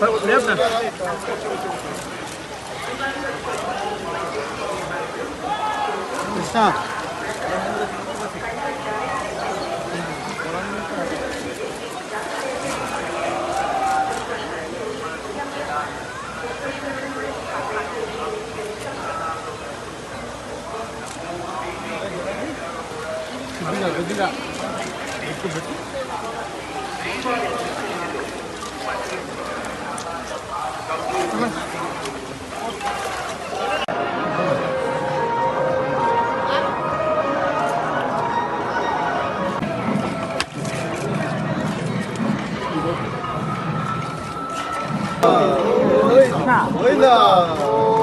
Понятно? Кришна. Good luck, good luck.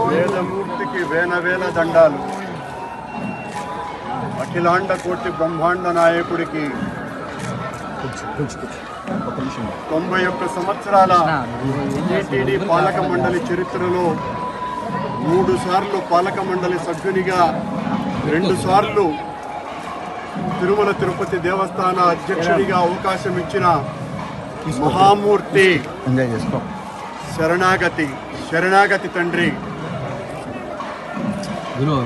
వేదమూర్తికి వేల వేల దండాలు. అఖిలాండ కోటి బ్రహ్మాండ నాయకుడికి తొంభై ఒక్క సంవత్సరాల టీటీడీ పాలక మండలి చరిత్రలో మూడు సార్లు పాలక మండలి సభ్యునిగా రెండు సార్లు తిరుమల తిరుపతి దేవస్థాన అధ్యక్షుడిగా అవకాశం ఇచ్చిన మహామూర్తి శరణాగతి శరణాగతి తండ్రి.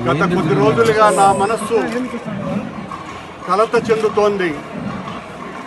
గత కొద్ది రోజులుగా నా మనస్సు కలత చెందుతోంది.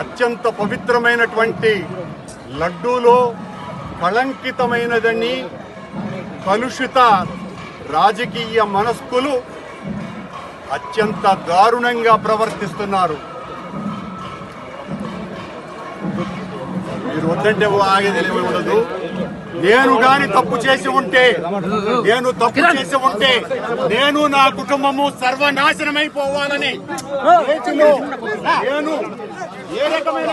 అత్యంత పవిత్రమైనటువంటి లడ్డూలో కళంకితమైనదని కలుషిత రాజకీయ మనస్కులు అత్యంత దారుణంగా ప్రవర్తిస్తున్నారు. మీరు వద్దంటే ఆగేది ఉండదు. నేను గాని తప్పు చేసి ఉంటే నేను తప్పు చేసి ఉంటే నేను నా కుటుంబము సర్వనాశనమైపోవాలని నేను ఏ రకమైన